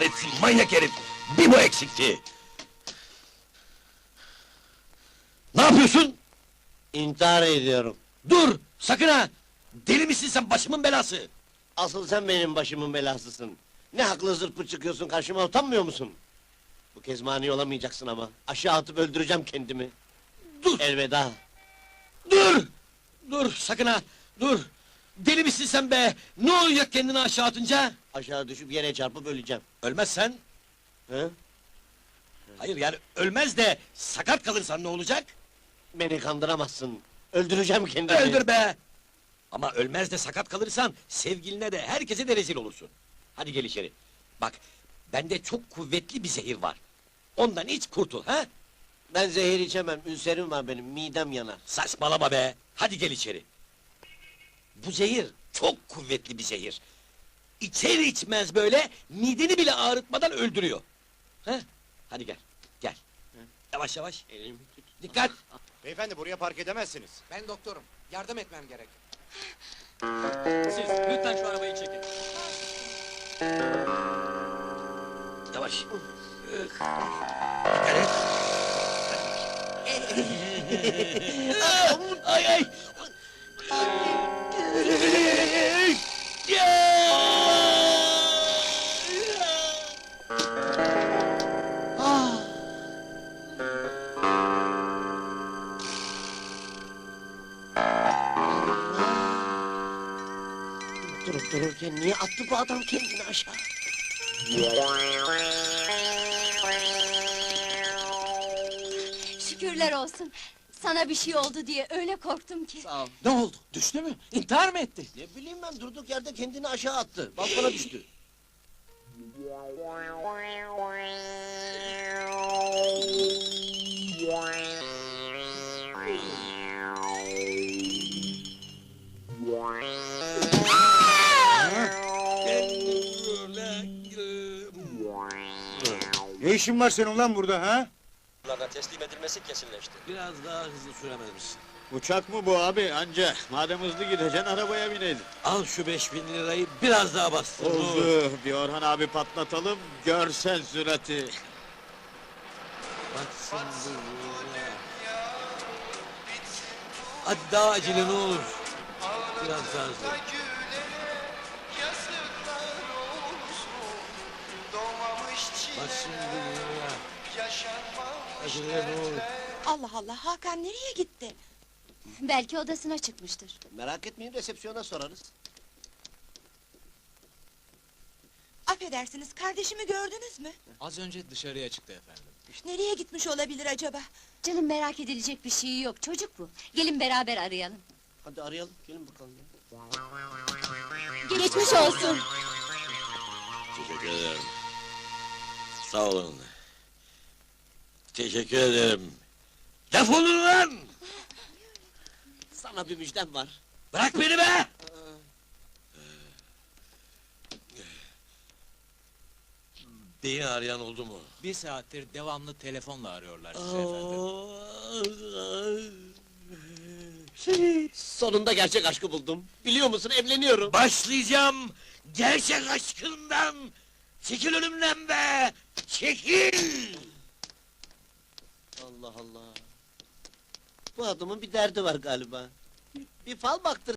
kahretsin manyak herif! Bir bu eksikti! Ne yapıyorsun? İntihar ediyorum. Dur! Sakın ha! Deli misin sen başımın belası? Asıl sen benim başımın belasısın. Ne haklı zırpı çıkıyorsun karşıma utanmıyor musun? Bu kez mani olamayacaksın ama. Aşağı atıp öldüreceğim kendimi. Dur! Elveda. Dur! Dur sakın ha! Dur! Deli misin sen be? Ne olacak kendini aşağı atınca? Aşağı düşüp yere çarpıp öleceğim. Ölmezsen? He? Hayır yani ölmez de sakat kalırsan ne olacak? Beni kandıramazsın. Öldüreceğim kendimi. Öldür be! Ama ölmez de sakat kalırsan sevgiline de herkese de rezil olursun. Hadi gel içeri. Bak bende çok kuvvetli bir zehir var. Ondan iç kurtul ha? Ben zehir içemem. Ülserim var benim. Midem yanar. Saçmalama be! Hadi gel içeri. Bu zehir çok kuvvetli bir zehir. İçer içmez böyle mideni bile ağrıtmadan öldürüyor. Ha? Hadi gel, gel. Yavaş yavaş. Elimi tut. Dikkat! Beyefendi buraya park edemezsiniz. Ben doktorum. Yardım etmem gerek. Siz lütfen şu arabayı çekin. Yavaş. Dikkat et. ay ay. Durup dururken niye attı bu adam kendini aşağı? Şükürler olsun. Sana bir şey oldu diye öyle korktum ki. Ne oldu? Düştü mü? İntihar mı etti? Ne bileyim ben durduk yerde kendini aşağı attı. Balkona düştü. Ne işin var senin lan burada ha? Bunlardan teslim edilmesi kesinleşti. Biraz daha hızlı süremez misin? Uçak mı bu abi anca? Madem hızlı gideceksin arabaya bineydin. Al şu beş bin lirayı biraz daha bastır. Oldu. Bir Orhan abi patlatalım. Görsen sürati. Batsın bu. Hadi daha acele ne olur. Biraz daha hızlı. Batsın bu Allah Allah, Hakan nereye gitti? Belki odasına çıkmıştır. Merak etmeyin resepsiyona sorarız. Affedersiniz, kardeşimi gördünüz mü? Az önce dışarıya çıktı efendim. Nereye gitmiş olabilir acaba? Canım merak edilecek bir şey yok. Çocuk bu. Gelin beraber arayalım. Hadi arayalım. Gelin bakalım. ya. Geçmiş olsun. Teşekkür ederim. Sağ olun. Teşekkür ederim. Defolun lan! Sana bir müjdem var. Bırak beni be! Beni arayan oldu mu? Bir saattir devamlı telefonla arıyorlar sizi efendim. Sonunda gerçek aşkı buldum. Biliyor musun evleniyorum. Başlayacağım gerçek aşkından! Çekil önümden be! Çekil! Allah Allah. Bu adamın bir derdi var galiba. Bir fal baktır